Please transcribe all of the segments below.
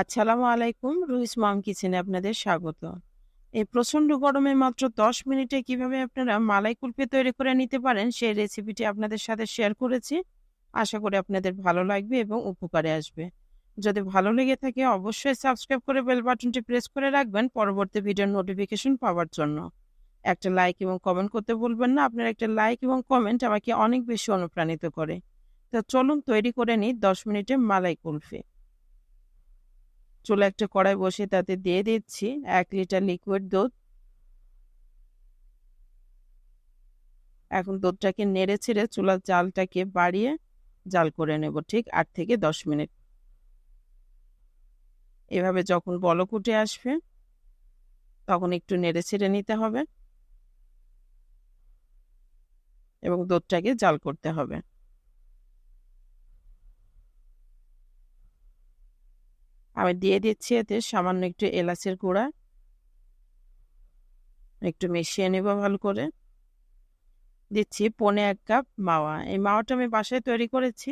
আসসালামু আলাইকুম, রুইস মম কিচেনে আপনাদের স্বাগত। এই প্রচণ্ড গরমে মাত্র দশ মিনিটে কীভাবে আপনারা মালাই কুলফি তৈরি করে নিতে পারেন, সেই রেসিপিটি আপনাদের সাথে শেয়ার করেছি। আশা করি আপনাদের ভালো লাগবে এবং উপকারে আসবে। যদি ভালো লেগে থাকে, অবশ্যই সাবস্ক্রাইব করে বেল বাটনটি প্রেস করে রাখবেন পরবর্তী ভিডিওর নোটিফিকেশন পাওয়ার জন্য। একটা লাইক এবং কমেন্ট করতে বলবেন না, আপনার একটা লাইক এবং কমেন্ট আমাকে অনেক বেশি অনুপ্রাণিত করে। তো চলুন তৈরি করে নিই দশ মিনিটে মালাই কুলফি। চুলা একটা কড়াই বসে তাতে দিয়ে দিচ্ছি এক লিটার লিকুইড দুধ। এখন দুধটাকে নেড়ে ছেড়ে চুলার জালটাকে বাড়িয়ে জাল করে নেব ঠিক আট থেকে দশ মিনিট। এভাবে যখন বলক উঠে আসবে, তখন একটু নেড়ে ছেড়ে নিতে হবে। এবং দুধটাকে জাল করতে হবে। আমি দিয়ে দিচ্ছি এতে, সামান্য একটু এলাচের গুঁড়া। একটু মিশিয়ে নেব ভালো করে। দিচ্ছি পনে এক কাপ মাওয়া। এই মাওয়াটা আমি বাসায় তৈরি করেছি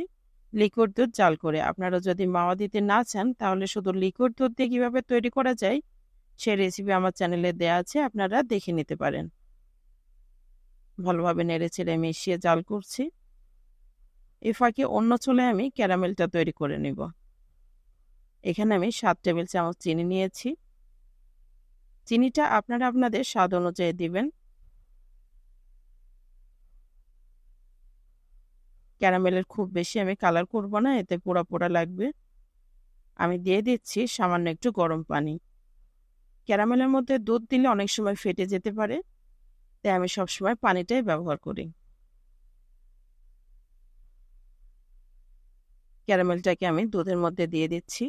লিকুইড দুধ জাল করে। আপনারা যদি মাওয়া দিতে না চান, তাহলে শুধু লিকুইড দুধ দিয়ে কীভাবে তৈরি করা যায় সে রেসিপি আমার চ্যানেলে দেওয়া আছে, আপনারা দেখে নিতে পারেন। ভালোভাবে নেড়ে ছেড়ে মিশিয়ে জাল করছি। এ ফাঁকে অন্য চলে আমি ক্যারামেলটা তৈরি করে নিব। এখানে আমি সাত টেবিল চামচ চিনি নিয়েছি। চিনিটা আপনারা আপনাদের স্বাদ অনুযায়ী দিবেন। ক্যারামেলের খুব বেশি আমি কালার করব না, এতে পোড়া পোড়া লাগবে। আমি দিয়ে দিচ্ছি সামান্য একটু গরম পানি। ক্যারামেলের মধ্যে দুধ দিলে অনেক সময় ফেটে যেতে পারে, তাই আমি সবসময় পানিটাই ব্যবহার করি। ক্যারামেলটাকে আমি দুধের মধ্যে দিয়ে দিচ্ছি।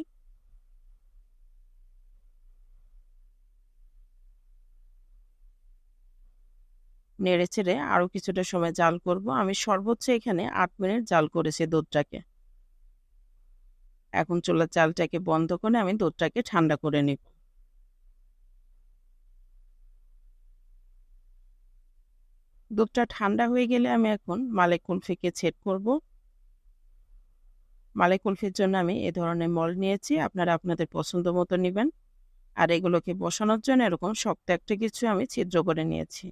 নেড়ে চেড়ে আরও কিছুটা সময় জাল করব। আমি সর্বোচ্চ এখানে আট মিনিট জাল করেছি দুধটাকে। এখন চুলার চালটাকে বন্ধ করে আমি দুধটাকে ঠান্ডা করে নিব। দুধটা ঠান্ডা হয়ে গেলে আমি এখন মালাই কুলফিকে ছেদ করব। মালাই কুলফির জন্য আমি এ ধরনের মল নিয়েছি, আপনারা আপনাদের পছন্দ মতো নেবেন। আর এগুলোকে বসানোর জন্য এরকম শক্ত একটা কিছু আমি ছিদ্র করে নিয়েছি।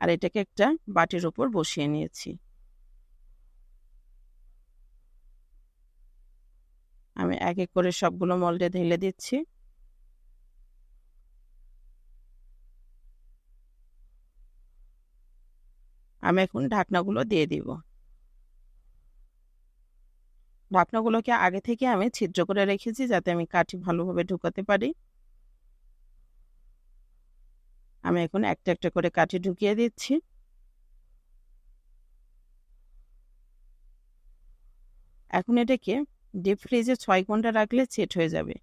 আর এটাকে একটা বাটির উপর বসিয়ে নিয়েছি। আমি এক এক করে সবগুলো মলডে ঢেলে দিচ্ছি। আমি এখন ঢাকনাগুলো দিয়ে দিব। ঢাকনাগুলোকে আগে থেকে আমি ছিদ্র করে রেখেছি যাতে আমি কাঠি ভালোভাবে ঢুকাতে পারি। আমি এখন একটা একটা করে কাঠি ঢুকিয়ে দিচ্ছি। এখন এটাকে ডিপ ফ্রিজে ছয় ঘণ্টা রাখলে সেট হয়ে যাবে।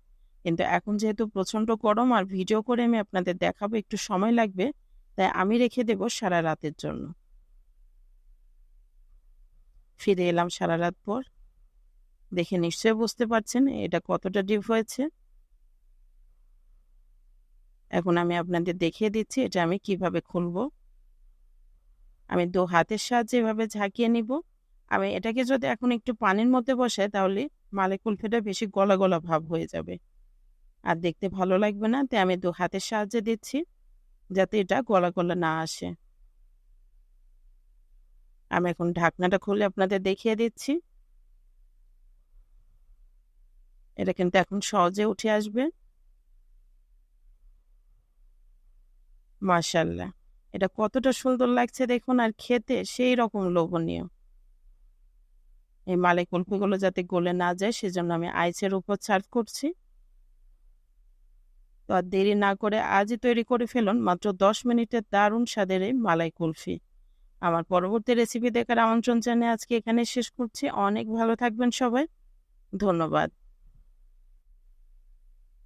কিন্তু এখন যেহেতু প্রচণ্ড গরম আর ভিডিও করে আমি আপনাদের দেখাবো, একটু সময় লাগবে, তাই আমি রেখে দেব সারা রাতের জন্য। ফিরে এলাম সারা রাত পর। দেখে নিশ্চয়ই বুঝতে পারছেন এটা কতটা ডিপ হয়েছে। এখন আমি আপনাদের দেখিয়ে দিচ্ছি এটা আমি কীভাবে খুলব। আমি দু হাতের সাহায্যে এভাবে ঝাঁকিয়ে নিব। আমি এটাকে যদি এখন একটু পানির মধ্যে বসে তাহলে মালে কুলফিটা বেশি গলা গলা ভাব হয়ে যাবে। আর দেখতে ভালো লাগবে না, তাই আমি দু হাতের সাহায্যে দিচ্ছি যাতে এটা গলা গলা না আসে। আমি এখন ঢাকনাটা খুলে আপনাদের দেখিয়ে দিচ্ছি। এটা কিন্তু এখন সহজে উঠে আসবে। মাশাল্লাহ। এটা কতটা সুন্দর লাগছে দেখুন আর খেতে সেই রকম লোভনীয়। এই মালাই কুলফিগুলো যাতে গলে না যায় সেজন্য আমি আইসের উপর সার্ভ করছি। তো আর দেরি না করে আজই তৈরি করে ফেলুন, মাত্র দশ মিনিটের দারুণ স্বাদের এই মালাই কুলফি। আমার পরবর্তী রেসিপি দেখার আমন্ত্রণ জানিয়ে আজকে এখানে শেষ করছি। অনেক ভালো থাকবেন সবাই। ধন্যবাদ।